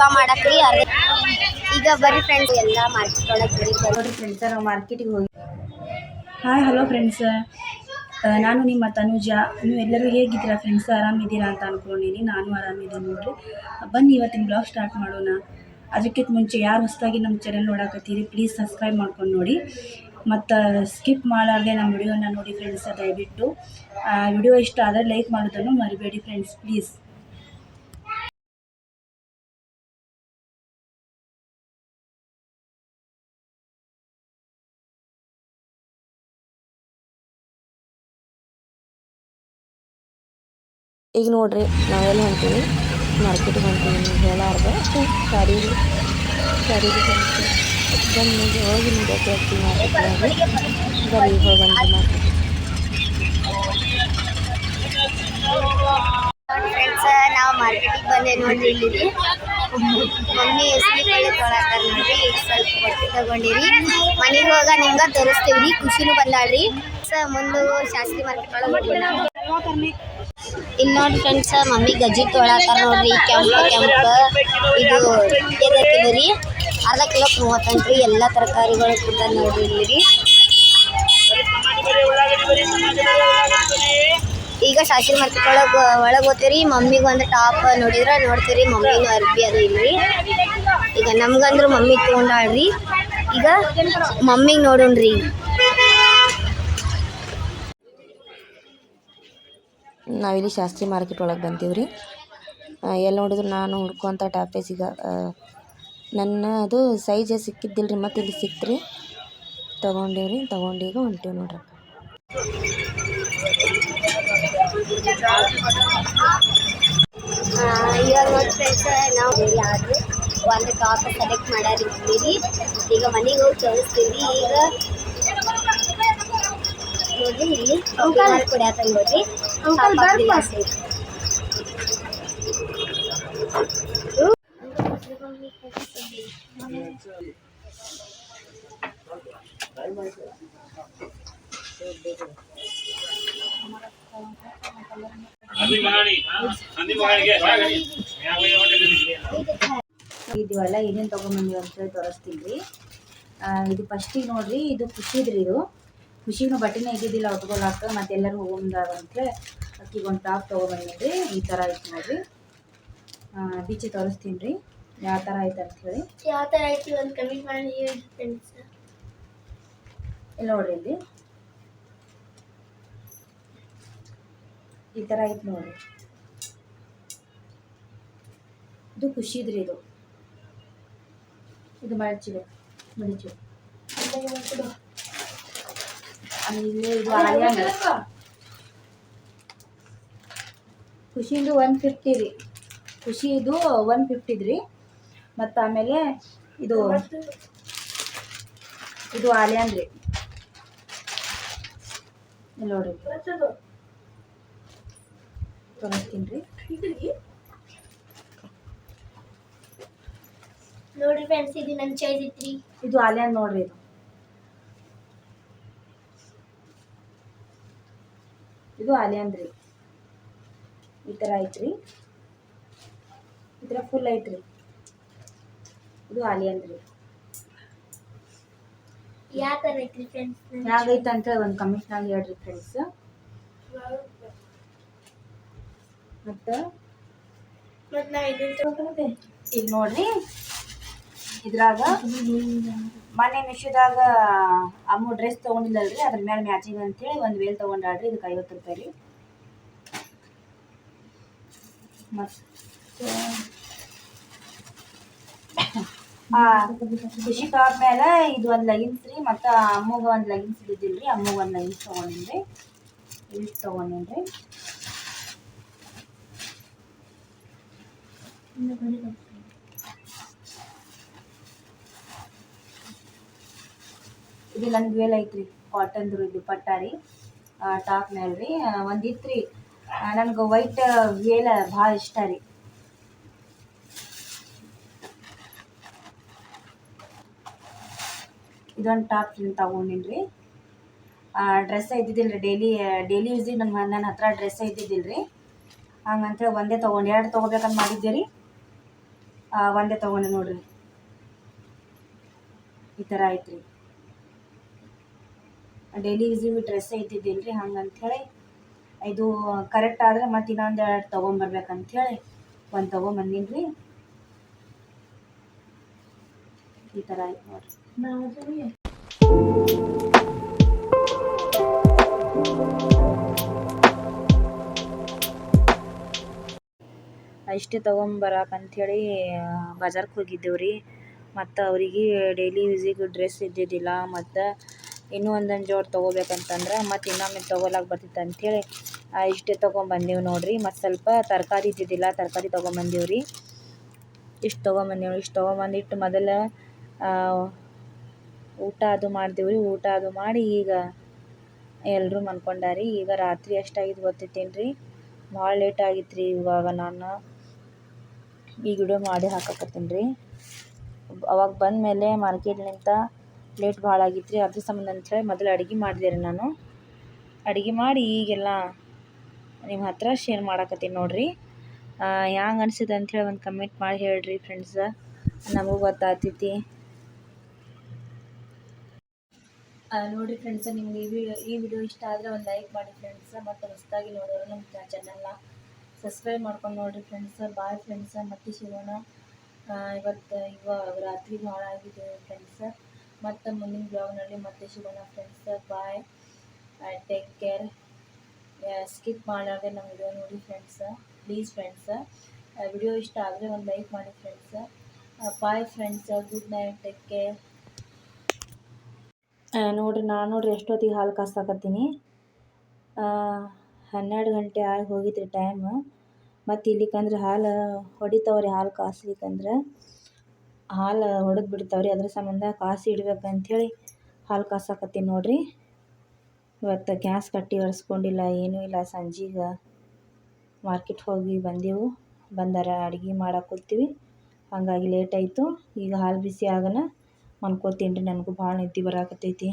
ಹಲ್ವಾ ಮಾಡಕ್ರಿ ಅರ್ಧ ಈಗ ಬರ್ರಿ ಫ್ರೆಂಡ್ಸ್ ಎಲ್ಲ ಮಾರ್ಕೆಟ್ ಒಳಗೆ ನಾವು ಮಾರ್ಕೆಟಿಗೆ ಹೋಗಿ ಹಾಯ್ ಹಲೋ ಫ್ರೆಂಡ್ಸ್ ನಾನು ನಿಮ್ಮ ತನುಜ. ನೀವು ಎಲ್ಲರೂ ಹೇಗಿದ್ದೀರಾ ಫ್ರೆಂಡ್ಸ್ ಆರಾಮಿದ್ದೀರಾ ಅಂತ ಅಂದ್ಕೊಂಡಿನಿ ನಾನು ಆರಾಮಿದ್ದೀನಿ ನೋಡಿರಿ. ಬನ್ನಿ ಇವತ್ತಿನ ಬ್ಲಾಗ್ ಸ್ಟಾರ್ಟ್ ಮಾಡೋಣ. ಅದಕ್ಕಿಂತ ಮುಂಚೆ ಯಾರು ಹೊಸದಾಗಿ ನಮ್ಮ ಚಾನಲ್ ನೋಡಕತ್ತೀರಿ ಪ್ಲೀಸ್ ಸಬ್ಸ್ಕ್ರೈಬ್ ಮಾಡ್ಕೊಂಡು ನೋಡಿ. ಮತ್ತು ಸ್ಕಿಪ್ ಮಾಡಾರ್ದೆ ನಮ್ಮ ವಿಡಿಯೋನ ನೋಡಿ ಫ್ರೆಂಡ್ಸ್ ದಯವಿಟ್ಟು. ವಿಡಿಯೋ ಇಷ್ಟ ಆದರೆ ಲೈಕ್ ಮಾಡೋದನ್ನು ಮರಿಬೇಡಿ ಫ್ರೆಂಡ್ಸ್ ಪ್ಲೀಸ್ ಈಗ ನೋಡ್ರಿ, ನಾವೆಲ್ಲ ಹೊಂಟೀವಿ ಮಾರ್ಕೆಟಿಗೆ ಹೊಂಟೀವಿ ಹೇಳಾರ್ದು. ಸಾರಿ ಸಾರಿಗೆ ಬಂದು ಹೋಗಿ ನಿಮ್ಗೆ ಹೋಗಿ. ಮಾರ್ಕೆಟ್ನಾಗ ಬರೀ ಹೋಗಿ ಬಂದು ಮಾರ್ಕೆಟ್ ಫ್ರೆಂಡ್ಸ್ ನಾವು ಮಾರ್ಕೆಟಿಗೆ ಬಂದೆ ನೋಡ್ರಿ ಇಲ್ಲಿ ಮಮ್ಮಿ ಹೆಸರು ಕಳೆ ತೊಳತ್ತಾರ ನೋಡ್ರಿ ಸ್ವಲ್ಪ ಬಟ್ಟೆ ತಗೊಂಡಿರಿ. ಮನೆಗೆ ಹೋಗ ನಿಮ್ಗೆ ರೀ ಖುಷಿನೂ ಬಂದಾಳ್ರಿ. ಸರ್ ಮುಂದೆ ಶಾಸ್ತ್ರಿ ಮಾರ್ಕೆಟ್ ಒಳಗೆ ಇಲ್ಲಿ ನೋಡಿ ಫ್ರೆಂಡ್ಸ್ ಮಮ್ಮಿ ಗಜ್ಜಿ ತೊಳತ್ತಾರ ನೋಡ್ರಿ, ಕೆಂಪ ಕೆಂಪ. ಇದು ಎದಕ್ಕಿದೆ ರೀ. ಅರ್ಧ ಕಿಲೋ ಮೂವತ್ತೆಂಟು ರೀ, ಎಲ್ಲ ತರಕಾರಿಗಳು ಕೂಡ ನೋಡ್ರಿ ಇಲ್ಲಿ ರೀ ಈಗ ಶಾಸ್ತ್ರಿ ಮಾರ್ಕೆಟ್ ಒಳಗೆ ಒಳಗೆ ಹೋಗ್ತೀರಿ ಮಮ್ಮಿಗೆ ಒಂದು ಟಾಪ್ ನೋಡಿದ್ರೆ ನೋಡ್ತೀರಿ ಮಮ್ಮಿನೂ ಅರ್ಬಿ ಅದು ಇಲ್ರಿ ಈಗ ನಮ್ಗಂದ್ರೆ ಮಮ್ಮಿ ತೊಗೊಂಡಾಳ್ರಿ ಈಗ ಮಮ್ಮಿಗೆ ನೋಡೋಣ್ರಿ. ನಾವಿಲ್ಲಿ ಶಾಸ್ತ್ರಿ ಮಾರ್ಕೆಟ್ ಒಳಗೆ ಬಂದೀವಿ ರೀ ಎಲ್ಲಿ ನೋಡಿದ್ರು ನಾನು ಹುಡ್ಕೊಂತ ಟಾಪೇಸ್ ಈಗ ಆ, ನನ್ನ ಅದು ಸೈಜ್ ಸಿಕ್ಕಿದ್ದಿಲ್ಲ ರೀ ಮತ್ತು ಇಲ್ಲಿ ಸಿಕ್ತು ರೀ ತೊಗೊಂಡೀವಿ ರೀ ತೊಗೊಂಡು ಈಗ ಹೊಂಟೀವಿ ನೋಡ್ರಿ. ಒಂದು ಟಾಪ್ ಸೆಲೆಕ್ಟ್ ಮಾಡ್ಯಾರಿದ್ದೀವಿ ಈಗ ಮನೆಗೆ ಹೋಗಿ ತೋರಿಸ್ತೀವಿ ಈಗ ನೋಡ್ರಿ ಇಲ್ಲಿ ಕಾಫಿ ಕುಡಿಯತ್ತ ನೋಡ್ರಿ. ಇದೀವಲ್ಲ ಏನೇನು ತೊಗೊಂಬಂದಿವಿ ಅಂತೇಳಿ ತೋರಿಸ್ತೀನಿ. ರೀ ಇದು ಫಸ್ಟಿಗೆ ನೋಡ್ರಿ ಇದು ಖುಷಿದ್ರಿ ಇದು. ಖುಷಿನೂ ಬಟ್ಟೆನೇ ಇದ್ದಿದ್ದಿಲ್ಲ ಉಟ್ಕೊಳಕ್ಕೆ ಮತ್ತೆ ಎಲ್ಲರೂ ಹೋಗಂದ್ರೆ ಅಕ್ಕಿಗೆ ಒಂದು ಟಾಪ್ ತೊಗೊಬಂದಿದ್ರಿ ಈ ಥರ ಐತೆ ನೋಡ್ರಿ ಬೀಚಿ ತೋರಿಸ್ತೀನಿ ರೀ ಯಾವ ಥರ ಐತೆ ಅಂತ ಹೇಳಿ. ಯಾವ ಥರ ಐತಿ ಒಂದು ಕಮೆಂಟ್ ಮಾಡಿ ಇಲ್ಲಿ ನೋಡ್ರಿ ಇಲ್ಲಿ. ಈ ಥರ ಐತೆ ನೋಡ್ರಿ. ಇದು ಖುಷಿದ್ರಿ ಇದು. ಇದು ಮಡಚಿದೆ ಮಡಿಚು ಅಂತ ಇದು ಆಲಿಯಾ ಖುಷಿದು ಒನ್ ಫಿಫ್ಟಿ ರೀ ಖುಷಿದು ಒನ್ ಫಿಫ್ಟಿದ್ ರೀ ಮತ್ತು ಆಮೇಲೆ ಇದು ಇದು ಆಲಿಯಾನ್ ರೀ ನೋಡಿ ನೋಡ್ರಿ. ತೋರಿಸ್ತೀನಿ ರೀ ನೋಡ್ರಿ ಫ್ರೆಂಡ್ಸ್ ಇದು ನನ್ನ ಚೈಸ್ ಐತ್ರಿ ಇದು ಆಲಿಯಾನ್ ನೋಡ್ರಿ ಇದು. ಇದು ಆಲಿಯಾನ್ ರೀ ಈ ಥರ ಐತ್ರಿ. ಈ ಥರ ಫುಲ್ ಐತ್ರಿ. ಇದು ಆಲಿಯಾನ್ ರೀ ಯಾವ ಥರ ಐತ್ರಿ ಫ್ರೆಂಡ್ಸ್ ಹೇಗೈತೆ ಅಂತ ಒಂದು ಕಮೆಂಟ್ನಾಗ ಹೇಳ್ರಿ ಫ್ರೆಂಡ್ಸ್ ಮತ್ತು? ಈಗ ನೋಡ್ರಿ. ಇದ್ರಾಗ ಮೊನ್ನೆ ಮಿಶೋದಾಗ ಅಮ್ಮ ಡ್ರೆಸ್ ತೊಗೊಂಡಿಲ್ಲಲ್ರಿ, ಅದ್ರ ಮೇಲೆ ಮ್ಯಾಚಿಂಗ್ ಅಂತೇಳಿ ಒಂದು ವೇಲ್ ತೊಗೊಂಡಾಡ್ರಿ ಇದಕ್ಕೆ ಐವತ್ತು ರೂಪಾಯಿ ರೀ. ಮತ್ತು ಖುಷಿ ಟಾಪ್ ಇದು ಒಂದು ಲಗಿನ್ಸ್ ರೀ, ಮತ್ತು ಅಮ್ಮಗ ಒಂದು ಲಗಿನ್ಸ್ ಇದ್ದಿಲ್ಲ ರೀ ಅಮ್ಮಗ ಒಂದು ಲಗಿನ್ಸ್ ತೊಗೊಂಡಿನಿ ರೀ ಇಷ್ಟು ತೊಗೊಂಡಿನಿ ರೀ ಇದು ನನಗೆ ವೇಲ್ ಐತ್ರಿ. ಕಾಟನ್ದು ಇದು ಪಟ್ಟಾರಿ ಟಾಪ್ ಮೇಲೆ ರೀ. ಒಂದು ಇತ್ರಿ ನನಗೆ ವೈಟ್ ವೇಲ ಭಾಳ ಇಷ್ಟ ರೀ. ಇದೊಂದು ಟಾಪ್ ತಗೊಂಡಿನಿ ರೀ. ಡ್ರೆಸ್ ಇದ್ದಿದ್ದಿಲ್ಲ ರೀ ಡೈಲಿ ಡೈಲಿ ಯೂಸಿಗೆ ನನ್ನ ನನ್ನ ಹತ್ರ ಡ್ರೆಸ್ ಇದ್ದಿದ್ದಿಲ್ಲ ರೀ. ಹಂಗಂತೇಳಿ ಒಂದೇ ತೊಗೊಂಡು, ಎರಡು ತೊಗೋಬೇಕಂತ ಮಾಡಿದ್ದೆ ರೀ. ಒಂದೇ ತೊಗೊಂಡೆ ನೋಡ್ರಿ. ಈ ಥರ ಐತ್ರಿ. ಡೈಲಿ ಯೂಸಿಗೆ ಡ್ರೆಸ್ಸೇ ಇದ್ದಿದ್ದಿಲ್ಲ ರೀ ಹಂಗಂಥೇಳಿ ಇದು ಕರೆಕ್ಟ್ ಆದರೆ ಮತ್ತು ಇನ್ನೊಂದು ಎರಡು ತೊಗೊಂಬರ್ಬೇಕಂಥೇಳಿ ಒಂದು ತೊಗೊಂಬಂದೀನಿ ರೀ ಈ ಥರ ಆಯ್ತು ನೋಡಿರಿ. ಇಷ್ಟೇ ತೊಗೊಂಬರಕ್ಕೆ ಅಂಥೇಳಿ ಬಜಾರ್ಗೆ ಹೋಗಿದ್ದೆವು ರೀ ಮತ್ತು ಅವರಿಗೆ ಡೈಲಿ ಯೂಸಿಗೆ ಡ್ರೆಸ್ ಇದ್ದಿದ್ದಿಲ್ಲ, ಮತ್ತು ಇನ್ನೂ ಒಂದೊಂದು ಜೋಡಿ ತೊಗೋಬೇಕಂತಂದ್ರೆ ಮತ್ತು ಇನ್ನೊಮ್ಮೆ ತೊಗೊಳಕ್ಕೆ ಬರ್ತಿತ್ತು ಅಂಥೇಳಿ ಇಷ್ಟೇ ತೊಗೊಂಬಂದೀವಿ ನೋಡಿರಿ. ಮತ್ತು ಸ್ವಲ್ಪ ತರಕಾರಿ ಇದ್ದಿದ್ದಿಲ್ಲ, ತರಕಾರಿ ತೊಗೊಂಬಂದೀವಿ ರೀ ಇಷ್ಟು ತೊಗೊಂಬಂದೀವಿ, ಇಷ್ಟು ತೊಗೊಂಬಂದಿಟ್ಟು ಮೊದಲು ಊಟ ಅದು ಮಾಡ್ತೀವಿ ರೀ ಊಟ ಅದು ಮಾಡಿ ಈಗ ಎಲ್ಲರೂ ಮನ್ಕೊಂಡಾರಿ. ಈಗ ರಾತ್ರಿ ಎಷ್ಟಾಗಿದ್ದು ಗೊತ್ತಿತ್ತೇನು ರೀ ಭಾಳ ಲೇಟ್ ಆಗಿತ್ತು ರೀ ಇವಾಗ ನಾನು. ಈ ಗಿಡ ಮಾಡಿ ಹಾಕಕತ್ತೀನಿ ರೀ. ಅವಾಗ ಬಂದಮೇಲೆ ಮಾರ್ಕೆಟ್ಲಿಂದ ಲೇಟ್ ಭಾಳ ಆಗಿತ್ತು ರೀ ಅದ್ರ ಸಂಬಂಧ ಅಂಥೇಳಿ ಮೊದಲು ಅಡುಗೆ ಮಾಡಿದೆ ರೀ ನಾನು. ಅಡುಗೆ ಮಾಡಿ ಈಗೆಲ್ಲ ನಿಮ್ಮ ಹತ್ರ ಶೇರ್ ಮಾಡಕತ್ತೀನಿ ನೋಡಿರಿ. ಹ್ಯಾಂಗೆ ಅನಿಸಿದೆ ಅಂಥೇಳಿ ಒಂದು ಕಮೆಂಟ್ ಮಾಡಿ ಹೇಳ್ರಿ ಫ್ರೆಂಡ್ಸ ನಮಗೂ ಗೊತ್ತಾಗ್ತೈತಿ. ನೋಡಿರಿ ಫ್ರೆಂಡ್ಸ ನಿಮ್ಗೆ ಈ ವಿಡಿಯೋ ಈ ವಿಡಿಯೋ ಇಷ್ಟ ಆದರೆ ಒಂದು ಲೈಕ್ ಮಾಡಿ ಫ್ರೆಂಡ್ಸ ಮತ್ತು ಹೊಸದಾಗಿ ನೋಡೋರು ನಮ್ಮ ಚಾನಲ್ನ ಸಬ್ಸ್ಕ್ರೈಬ್ ಮಾಡ್ಕೊಂಡು ನೋಡಿರಿ ಫ್ರೆಂಡ್ಸ ಬಾಯ್ ಫ್ರೆಂಡ್ಸ ಮತ್ತೆ ಸಿಗೋಣ ಇವತ್ತು, ಇವಾಗ ರಾತ್ರಿ ಭಾಳ ಆಗಿದೆ ಫ್ರೆಂಡ್ಸ ಮತ್ತು ಮುಂದಿನ ಬ್ಲಾಗ್ನಲ್ಲಿ ಮತ್ತೆ ಸಿಗೋಣ friends bye take care skip ಮಾಡಾರ್ದೆ ನಮ್ಮ ವಿಡಿಯೋ ನೋಡಿ ಫ್ರೆಂಡ್ಸ ಪ್ಲೀಸ್ ಫ್ರೆಂಡ್ಸ ವಿಡಿಯೋ ಇಷ್ಟ ಆದರೆ ಒಂದು ಲೈಕ್ ಮಾಡಿ friends bye friends good night take care ನೋಡಿರಿ, ನಾನು ನೋಡಿರಿ ಎಷ್ಟೊತ್ತಿಗೆ ಹಾಲು ಕಾಸಾಕತ್ತೀನಿ ಹನ್ನೆರಡು ಗಂಟೆ ಆಗಿ ಹೋಗಿದ್ರಿ ಟೈಮ್ ಮತ್ತು ಇಲ್ಲಿಕಂದ್ರೆ ಹಾಲು ಹೊಡಿತಾವ್ರಿ ಹಾಲು ಕಾಸ್ಲಿಕ್ಕಂದ್ರೆ ಹಾಲು ಹೊಡೆದು ಬಿಡ್ತಾವ್ರಿ, ಅದ್ರ ಸಂಬಂಧ ಕಾಸಿ ಇಡ್ಬೇಕಂಥೇಳಿ ಹಾಲು ಕಾಸಾಕತ್ತೀನಿ ನೋಡಿರಿ. ಇವತ್ತು ಗ್ಯಾಸ್ ಕಟ್ಟಿ ಒರೆಸ್ಕೊಂಡಿಲ್ಲ, ಏನೂ ಇಲ್ಲ. ಸಂಜೆಗೆ ಮಾರ್ಕೆಟ್ ಹೋಗಿ ಬಂದೆವು. ಬಂದಾರ, ಅಡುಗೆ ಮಾಡಕ್ಕೆ ಕೂತೀವಿ ಹಾಗಾಗಿ ಲೇಟ್ ಈಗ ಹಾಲು ಬಿಸಿ ಆಗನ ಮನ್ಕೋತೀನಿ ರೀ, ನನಗೂ ಭಾಳ ನಿದ್ದೆ ಬರಾಕತ್ತೈತಿ.